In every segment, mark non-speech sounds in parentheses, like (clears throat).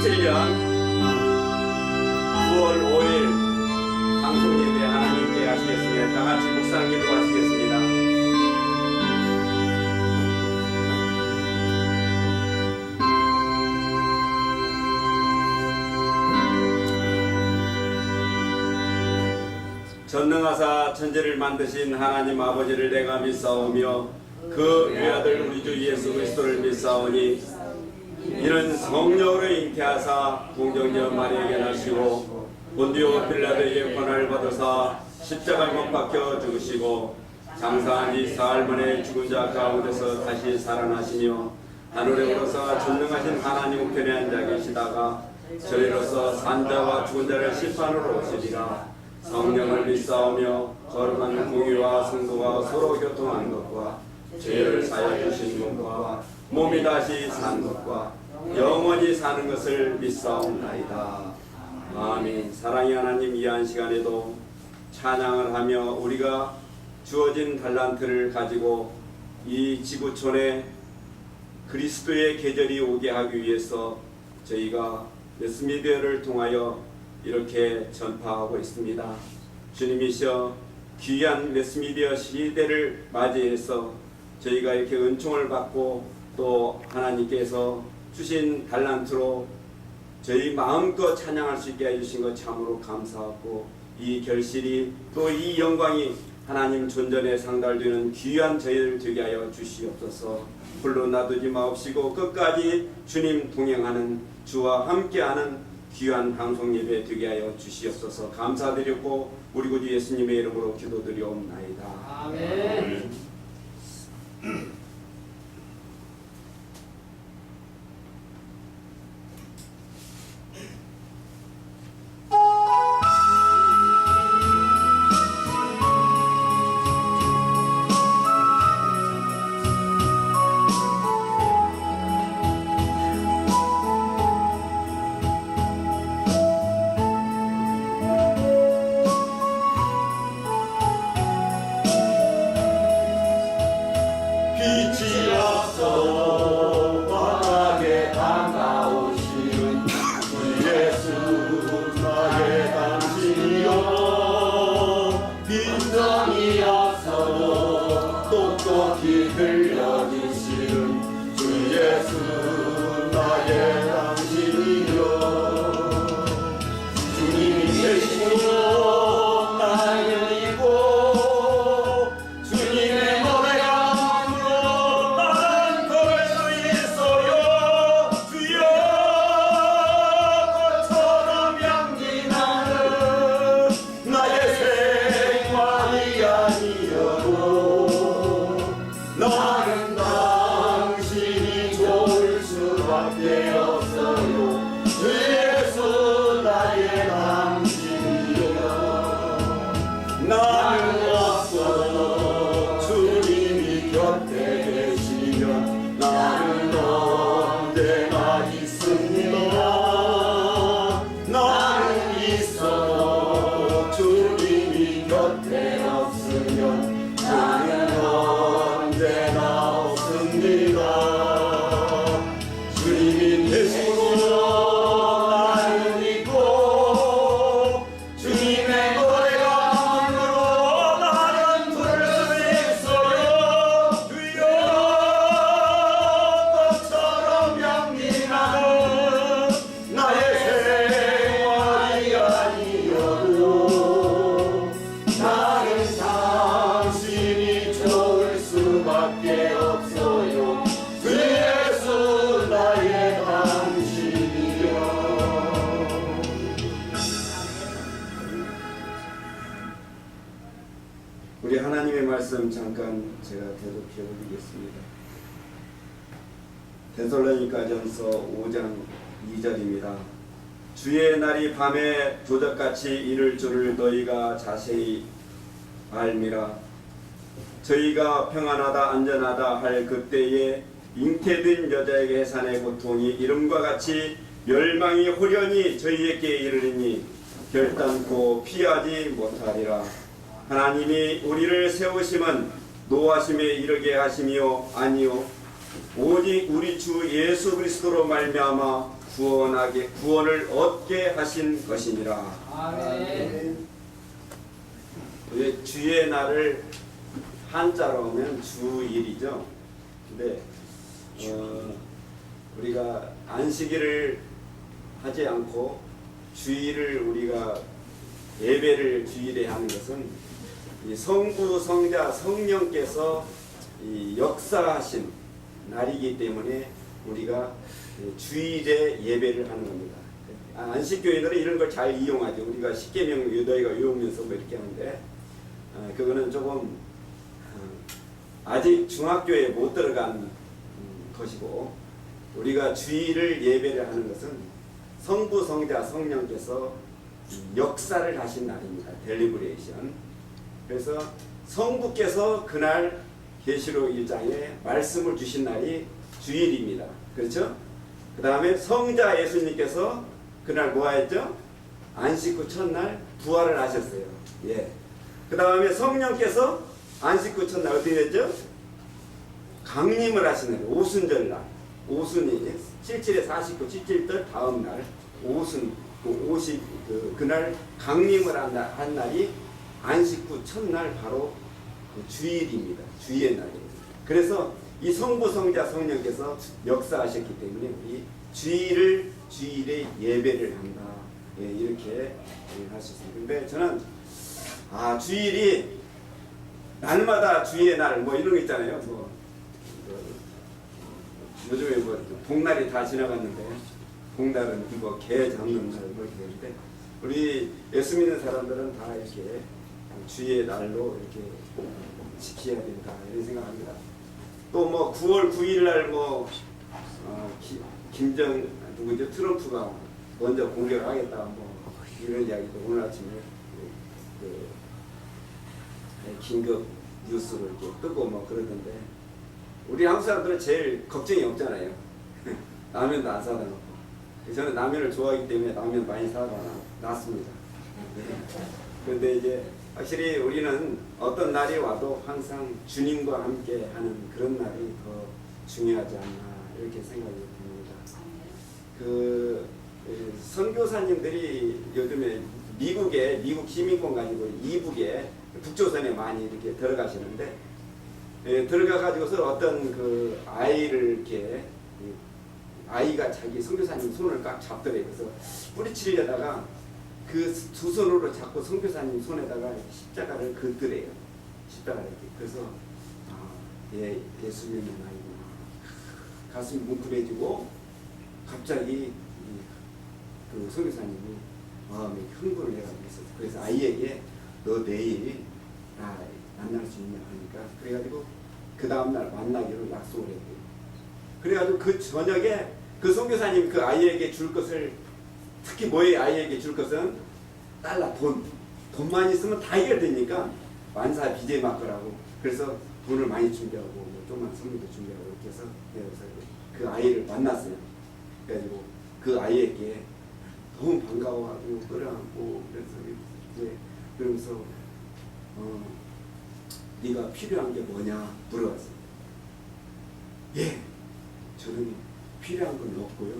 2017년 9월 5일 방송 예배 하나님께 하시겠습니다. 다 같이 묵상 기도하시겠습니다. 전능하사 천지를 만드신 하나님 아버지를 내가 믿사오며 그 외아들 우리 주 예수 그리스도를 믿사오니 이는 성령으로 잉태하사 공정녀 마리에게 나시고 본디오 빌라도의 권한을 받으사 십자가에 못 박혀 죽으시고 장사한 지 사흘 만에 죽은 자 가운데서 다시 살아나시며 하늘에 오르사 전능하신 하나님 우편에 앉아 계시다가 저희로서 산자와 죽은 자를 심판으로 오시리라. 성령을 믿사오며 거룩한 공의와 성도가 서로 교통하는 것과 죄를 사여 주신 것과 몸이 다시 산 것과 영원히 사는 것을 믿사옵나이다. 아멘. 사랑의 하나님 이 한 시간에도 찬양을 하며 우리가 주어진 달란트를 가지고 이 지구촌에 그리스도의 계절이 오게 하기 위해서 저희가 메스미디어를 통하여 이렇게 전파하고 있습니다. 주님이셔 귀한 메스미디어 시대를 맞이해서 저희가 이렇게 은총을 받고 또 하나님께서 주신 달란트로 저희 마음껏 찬양할 수 있게 해주신 것 참으로 감사하고 이 결실이 또 이 영광이 하나님 존전에 상달되는 귀한 저희를 되게 하여 주시옵소서. 홀로 놔두지 마옵시고 끝까지 주님 동행하는 주와 함께하는 귀한 방송 예배 되게 하여 주시옵소서. 감사드렸고 우리 구주 예수님의 이름으로 기도드리옵나이다. 아멘. (clears throat) 우리 하나님의 말씀 잠깐 제가 대독해 드리겠습니다. 데살로니가전서 5장 2절입니다. 주의 날이 밤에 도적같이 이를 줄을 너희가 자세히 알미라. 저희가 평안하다 안전하다 할 그때에 잉태된 여자에게 해산의 고통이 이름과 같이 멸망이 호련히 저희에게 이르리니 결단코 피하지 못하리라. 하나님이 우리를 세우심은 노하심에 이르게 하심이요 아니요 오직 우리 주 예수 그리스도로 말미암아 구원하게 구원을 얻게 하신 것이니라. 아멘. 왜 주의 날을 한자로 하면 주일이죠. 근데 어, 우리가 안식일을 하지 않고 주일을 우리가 예배를 주일에 하는 것은 이 성부 성자 성령께서 이 역사하신 날이기 때문에 우리가 이 주일에 예배를 하는 겁니다. 아, 안식교인들은 이런 걸 잘 이용하죠. 우리가 십계명 유다이가 외우면서 뭐 이렇게 하는데 어, 그거는 조금 어, 아직 중학교에 못 들어간 음, 것이고 우리가 주일을 예배를 하는 것은 성부 성자 성령께서 역사를 하신 날입니다. 델리브레이션. 그래서 성부께서 그날 계시록 1장에 말씀을 주신 날이 주일입니다. 그렇죠? 그 다음에 성자 예수님께서 그날 뭐 했죠? 안식 후 첫날 부활을 하셨어요. 예. 그 다음에 성령께서 안식 후 첫날 어떻게 됐죠? 강림을 하시는 오순절 날. 오순이 77에 49, 77절 다음 날 오순 그 50, 그, 그날 강림을 한, 날, 한 날이 안식 후 첫날 바로 그 주일입니다. 주일의 날입니다. 그래서 이 성부 성자 성령께서 역사하셨기 때문에 우리 주일을 주일에 예배를 한다. 예, 이렇게 하셨습니다. 근데 저는 아 주일이 날마다 주일의 날 뭐 이런 거 있잖아요. 뭐 그, 요즘에 뭐 복날이 다 지나갔는데 복날은 뭐 개 잡는 날뭐 이렇게 되는데 우리 예수 믿는 사람들은 다 이렇게 주의 날로 이렇게 지켜야 된다 이런 생각합니다. 또 뭐 9월 9일 날뭐 어, 기- 김정 누구죠 트럼프가 먼저 공격을 하겠다 뭐 이런 이야기도 오늘 아침에 그, 그 네, 긴급 뉴스로 이렇게 뜨고 뭐 그러던데 우리 한국 사람들은 제일 걱정이 없잖아요. (laughs) 라면도 안 사다 놓고 저는 라면을 좋아하기 때문에 라면 많이 사다 놨습니다. 네. 그런데 이제 확실히 우리는 어떤 날이 와도 항상 주님과 함께 하는 그런 날이 더 중요하지 않나 이렇게 생각이 듭니다. 그 에, 선교사님들이 요즘에 미국에 미국 시민권 가지고 이북에 북조선에 많이 이렇게 들어가시는데 에, 들어가 가지고서 어떤 그 아이를 이렇게 이 아이가 자기 선교사님 손을 꽉 잡더래요. 그래서 뿌리치려다가 그 두 손으로 잡고 선교사님 손에다가 십자가를 긋더래요. 십자가를 이렇게. 그래서 아, 예, 예수 믿는 아이구나. 가슴이 뭉클해지고 갑자기 이, 그 선교사님이 마음에 흥분을 해가지고 있었어요. 그래서 아이에게 너 내일 나 만날 수 있냐 하니까 그래가지고 그 다음날 만나기로 약속을 했대요. 그래가지고 그 저녁에 그 선교사님 그 아이에게 줄 것을 특히 뭐에 아이에게 줄 것은 달러 돈 돈만 있으면 다 해결되니까 만사 비제 맞거라고 그래서 돈을 많이 준비하고 뭐 좀만 선물도 준비하고 이렇게 해서 그 아이를 만났어요. 그래가지고 그 아이에게 너무 반가워하고 끌어안고 그래서 이제 그러면서 어 네가 필요한 게 뭐냐 물어봤어요. 예, 저는 필요한 건 없고요.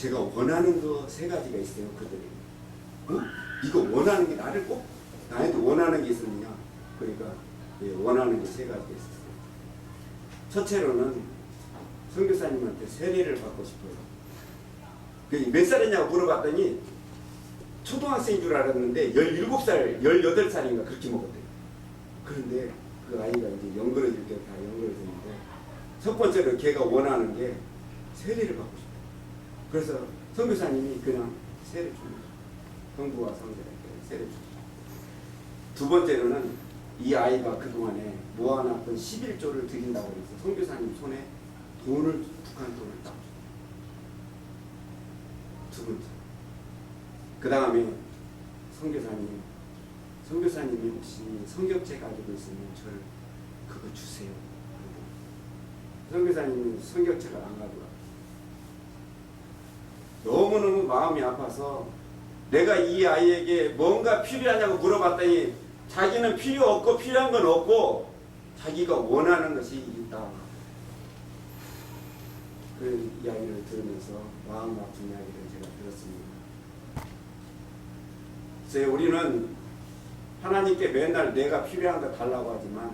제가 원하는 거 세 가지가 있어요. 그들이. 어? 이거 원하는 게 나를 꼭 나한테 원하는 게 있었느냐? 그러니까 예, 원하는 게 세 가지가 있었어요. 첫째로는 선교사님한테 세례를 받고 싶어요. 그몇 살이냐고 물어봤더니 초등학생인 줄 알았는데 17살, 18살인가 그렇게 먹었대요. 그런데 그 아이가 이제 연그러질 때다 연그러지는데 첫 번째로 걔가 원하는 게 세례를 받고 싶어요. 그래서 선교사님이 그냥 세례 줍니다. 성부와 성자에게 세례 줍니다. 두 번째로는 이 아이가 그동안에 모아놨던 11조를 드린다고 해서 선교사님 손에 돈을 북한 돈을 딱. 두 번째. 그 다음에 선교사님, 선교사님이 혹시 성경책 가지고 있으면 저를 그거 주세요. 선교사님은 성경책을 안 가져와. 너무너무 마음이 아파서 내가 이 아이에게 뭔가 필요하냐고 물어봤더니 자기는 필요 없고 필요한 건 없고 자기가 원하는 것이 있다. 그런 이야기를 들으면서 마음 아픈 이야기를 제가 들었습니다. 그래서 우리는 하나님께 맨날 내가 필요한 거 달라고 하지만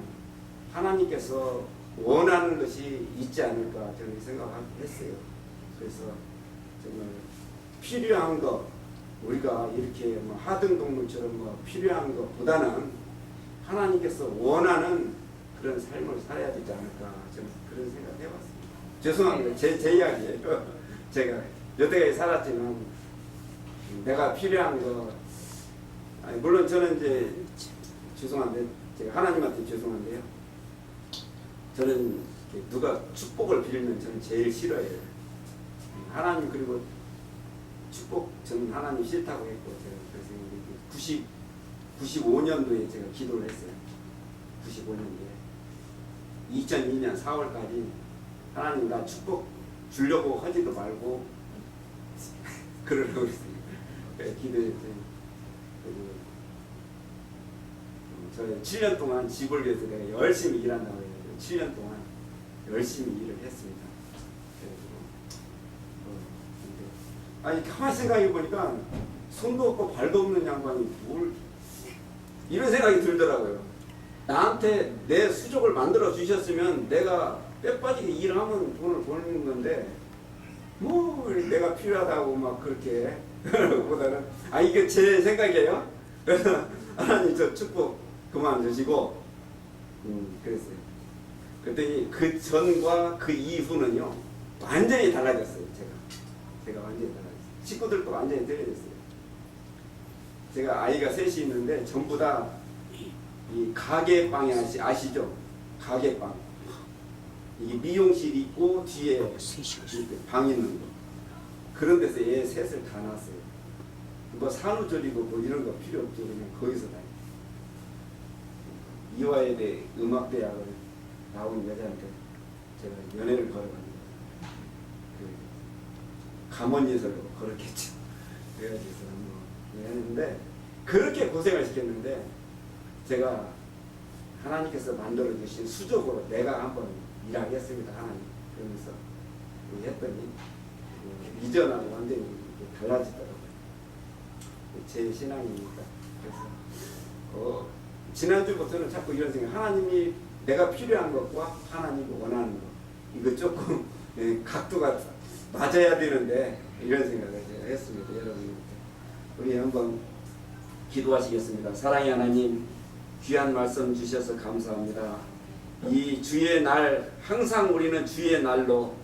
하나님께서 원하는 것이 있지 않을까 저는 생각했어요. 그래서 정말 필요한 거 우리가 이렇게 뭐 하등 동물처럼 뭐 필요한 것보다는 하나님께서 원하는 그런 삶을 살아야 되지 않을까 저는 그런 생각 해봤습니다. 죄송합니다. 제, 제 이야기예요. (laughs) 제가 여태까지 살았지만 내가 필요한 거 아니, 물론 저는 이제 죄송한데 제가 하나님한테 죄송한데요. 저는 누가 축복을 빌면 저는 제일 싫어해요. 하나님 그리고 축복 저는 하나님 싫다고 했고 제가 그래서 90 95년도에 제가 기도를 했어요. 95년도에 2002년 4월까지 하나님 나 축복 주려고 하지도 말고 (laughs) 그러려고 했어요. 기도했어요. 음, 저 7년 동안 집을 위해서 내가 열심히 일한다고 해요. 7년 동안 열심히 일을 했습니다. 그래가지고 어, 근데 아니 가만 생각해 보니까 손도 없고 발도 없는 양반이 뭘 이런 생각이 들더라고요. 나한테 내 수족을 만들어 주셨으면 내가 빼빠지게 일하면 돈을 버는 건데 뭐 내가 필요하다고 막 그렇게 (laughs) 보다는 아 이게 제 생각이에요. (laughs) 하나님 저 축복 그만 주시고 음 그랬어요. 그랬더니 그 전과 그 이후는요 완전히 달라졌어요. 제가 제가 완전히 달라졌어요. 식구들도 완전히 달라졌어요. 제가 아이가 셋이 있는데 전부 다 이 가게방이 아시, 아시죠? 가게방. 이게 미용실 있고 뒤에 이렇게 방 있는 거. 그런 데서 얘 셋을 다 놨어요. 뭐 산후조리고 뭐 이런 거 필요 없죠. 그냥 거기서 다. 이화여대 음악대학을 나온 여자한테 제가 연애를 걸어봤는데 그 감언예설로 걸었겠죠. 그래가지고 뭐 했는데 그렇게 고생을 시켰는데 제가 하나님께서 만들어 주신 수족으로 내가 한번 일하겠습니다 하나님 그러면서 했더니 그 이전하고 완전히 달라지더라고요. 제 신앙이니까 그래서 어, 지난주부터는 자꾸 이런 생각 하나님이 내가 필요한 것과 하나님이 원하는 것 이거 조금 예, 각도가 맞아야 되는데 이런 생각을 했습니다 여러분 우리 한번 기도하시겠습니다 사랑의 하나님 귀한 말씀 주셔서 감사합니다 이 주의 날 항상 우리는 주의 날로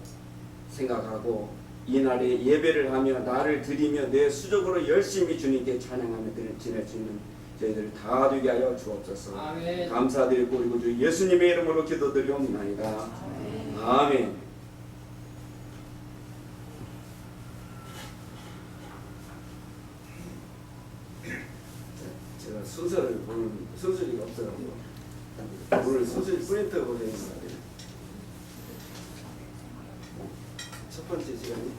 생각하고 이 날에 예배를 하며 나를 드리며 내 수적으로 열심히 주님께 찬양하며 지낼 수 있는 저희들 다 되게 하여 주옵소서. 아멘. 감사드리고 그리고 주 예수님의 이름으로 기도드리옵나이다. 아멘. 자, 제가 순서를 보는 순서리가 없더라고요. 오늘 순서 프린트 보내는 것 같아요. 첫 번째 시간이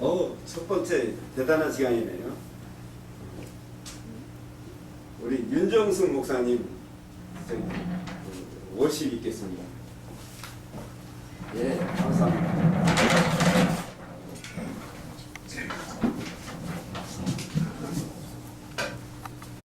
어, 첫 번째 대단한 시간이네요. 우리 윤정숙 목사님 저기 그, 워십 있겠습니다. Awesome.